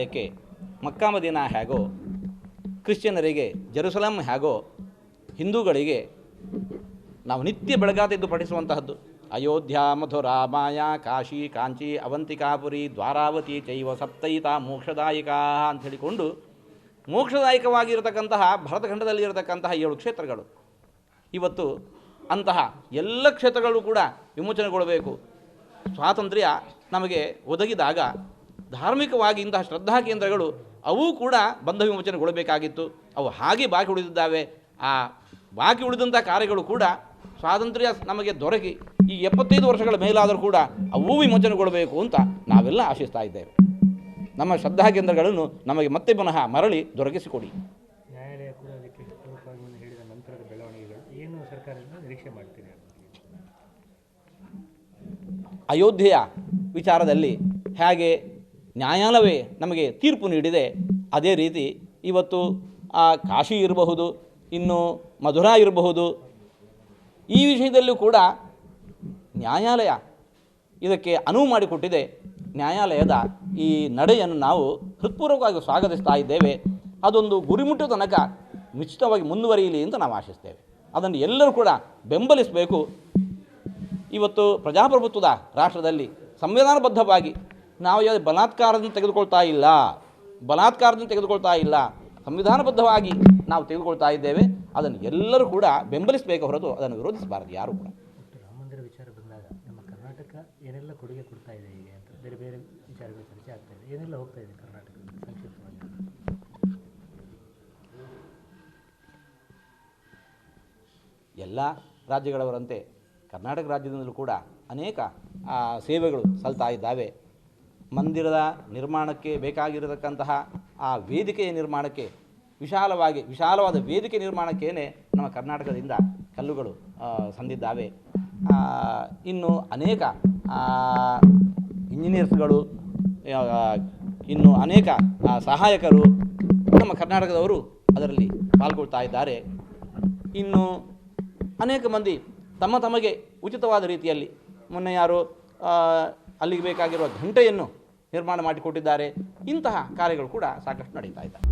ಏಕೆ? ಮಕ್ಕಾ ಮದೀನಾ ಹೇಗೋ, ಕ್ರಿಶ್ಚಿಯನರಿಗೆ, ಜೆರುಸಲಂ ಹೇಗೋ, ಹಿಂದೂಗಳಿಗೆ ನಾವು ನಿತ್ಯ ಬೆಳಗಾತಿದ್ದು ಪಠಿಸುವಂತಹದ್ದು. ಅಯೋಧ್ಯ ಮಥುರಾ ಮಾಯಾ ಕಾಶಿ, ಕಾಂಚಿ, ಅವಂತಿಕಾಪುರಿ, ದ್ವಾರಾವತಿ ಚೈವ ಸಪ್ತೈತ ಮೋಕ್ಷದಾಯಕ ಅಂತ ಹೇಳಿಕೊಂಡು ಮೋಕ್ಷದಾಯಕವಾಗಿರತಕ್ಕಂತಹ ಭರತಖಂಡದಲ್ಲಿ ಇರತಕ್ಕಂತಹ ಏಳು ಕ್ಷೇತ್ರಗಳು. ಇವತ್ತು ಅಂತಹ ಎಲ್ಲ ಕ್ಷೇತ್ರಗಳು ಕೂಡ ವಿಮೋಚನೆಗೊಳ್ಳಬೇಕು. ಸ್ವಾತಂತ್ರ್ಯ ನಮಗೆ ಒದಗಿದಾಗ ಧಾರ್ಮಿಕವಾಗಿ ಇಂತಹ ಶ್ರದ್ಧಾ ಕೇಂದ್ರಗಳು ಅವು ಕೂಡ ಬಂಧ ವಿಮೋಚನೆಗೊಳ್ಳಬೇಕಾಗಿತ್ತು. ಅವು ಹಾಗೆ ಬಾಕಿ ಉಳಿದಿದ್ದಾವೆ. ಆ ಬಾಕಿ ಉಳಿದಂಥ ಕಾರ್ಯಗಳು ಕೂಡ ಸ್ವಾತಂತ್ರ್ಯ ನಮಗೆ ದೊರಕಿ ಈ ಎಪ್ಪತ್ತೈದು ವರ್ಷಗಳ ಮೇಲಾದರೂ ಕೂಡ ಅವು ವಿಮೋಚನೆಗೊಳ್ಳಬೇಕು ಅಂತ ನಾವೆಲ್ಲ ಆಶಿಸ್ತಾ ಇದ್ದೇವೆ. ನಮ್ಮ ಶ್ರದ್ಧಾ ಕೇಂದ್ರಗಳನ್ನು ನಮಗೆ ಮತ್ತೆ ಪುನಃ ಮರಳಿ ದೊರಕಿಸಿಕೊಡಿ. ನ್ಯಾಯಾಲಯ ಕೂಡ ಅದಕ್ಕೆ ಪೂರಕವಾಗಿ ಒಂದು ಹೇಳಿದ ನಂತರದ ಬೆಳವಣಿಗೆಗಳು ಏನು ಸರ್ಕಾರದಿಂದ ನಿರೀಕ್ಷೆ ಮಾಡ್ತೀರಿ ಅಯೋಧ್ಯೆಯ ವಿಚಾರದಲ್ಲಿ ಹೇಗೆ ನ್ಯಾಯಾಲಯವೇ ನಮಗೆ ತೀರ್ಪು ನೀಡಿದೆ. ಅದೇ ರೀತಿ ಇವತ್ತು, ಆ, ಕಾಶಿ ಇರಬಹುದು, ಇನ್ನು ಮಧುರಾ ಇರಬಹುದು, ಈ ವಿಷಯದಲ್ಲೂ ಕೂಡ ನ್ಯಾಯಾಲಯ ಇದಕ್ಕೆ ಅನುವು ಮಾಡಿಕೊಟ್ಟಿದೆ. ನ್ಯಾಯಾಲಯದ ಈ ನಡೆಯನ್ನು ನಾವು ಹೃತ್ಪೂರ್ವಕವಾಗಿ ಸ್ವಾಗತಿಸ್ತಾ ಇದ್ದೇವೆ. ಅದೊಂದು ಗುರಿ ಮುಟ್ಟೋ ತನಕ ನಿಶ್ಚಿತವಾಗಿ ಮುಂದುವರಿಯಲಿ ಅಂತ ನಾವು ಆಶಿಸ್ತೇವೆ. ಅದನ್ನು ಎಲ್ಲರೂ ಕೂಡ ಬೆಂಬಲಿಸಬೇಕು. ಇವತ್ತು ಪ್ರಜಾಪ್ರಭುತ್ವದ ರಾಷ್ಟ್ರದಲ್ಲಿ ಸಂವಿಧಾನಬದ್ಧವಾಗಿ ನಾವು ಯಾವುದೇ ಬಲಾತ್ಕಾರದಿಂದ ತೆಗೆದುಕೊಳ್ತಾ ಇಲ್ಲ ಬಲಾತ್ಕಾರದಿಂದ ತೆಗೆದುಕೊಳ್ತಾ ಇಲ್ಲ ಸಂವಿಧಾನಬದ್ಧವಾಗಿ ನಾವು ತೆಗೆದುಕೊಳ್ತಾ ಇದ್ದೇವೆ ಅದನ್ನು ಎಲ್ಲರೂ ಕೂಡ ಬೆಂಬಲಿಸಬೇಕು ಹೊರತು ಅದನ್ನು ವಿರೋಧಿಸಬಾರದು ಯಾರು ಕೂಡ. ಒಟ್ಟು ರಾಮ ಮಂದಿರ ವಿಚಾರ ಬಂದಾಗ ನಮ್ಮ ಕರ್ನಾಟಕ ಏನೆಲ್ಲ ಕೊಡುಗೆ ಕೊಡ್ತಾ ಇದೆ ಅಂತ ಬೇರೆ ಬೇರೆ ವಿಚಾರಗಳು ಚರ್ಚೆ ಆಗ್ತಾ ಇದೆ. ಏನೆಲ್ಲ ಹೋಗ್ತಾ ಇದೆ ಕರ್ನಾಟಕ ಸಂಕ್ಷಿಪ್ತವಾಗಿ? ಎಲ್ಲ ರಾಜ್ಯಗಳವರಂತೆ ಕರ್ನಾಟಕ ರಾಜ್ಯದಿಂದಲೂ ಕೂಡ ಅನೇಕ ಸೇವೆಗಳು ಸಲ್ತಾ ಇದ್ದಾವೆ. ಮಂದಿರದ ನಿರ್ಮಾಣಕ್ಕೆ ಬೇಕಾಗಿರತಕ್ಕಂತಹ ಆ ವೇದಿಕೆಯ ನಿರ್ಮಾಣಕ್ಕೆ ವಿಶಾಲವಾಗಿ, ವಿಶಾಲವಾದ ವೇದಿಕೆ ನಿರ್ಮಾಣಕ್ಕೇನೆ ನಮ್ಮ ಕರ್ನಾಟಕದಿಂದ ಕಲ್ಲುಗಳು ಸಂದಿದ್ದಾವೆ. ಇನ್ನು ಅನೇಕ ಇಂಜಿನಿಯರ್ಸ್ಗಳು ಇನ್ನು ಅನೇಕ ಸಹಾಯಕರು ನಮ್ಮ ಕರ್ನಾಟಕದವರು ಅದರಲ್ಲಿ ಪಾಲ್ಗೊಳ್ತಾ ಇದ್ದಾರೆ. ಇನ್ನು ಅನೇಕ ಮಂದಿ ತಮ್ಮ ತಮಗೆ ಉಚಿತವಾದ ರೀತಿಯಲ್ಲಿ ಮೊನ್ನೆ ಯಾರು ಅಲ್ಲಿಗೆ ಬೇಕಾಗಿರುವ ಘಂಟೆಯನ್ನು ನಿರ್ಮಾಣ ಮಾಡಿಕೊಟ್ಟಿದ್ದಾರೆ. ಇಂತಹ ಕಾರ್ಯಗಳು ಕೂಡ ಸಾಕಷ್ಟು ನಡೀತಾ ಇದ್ದಾವೆ.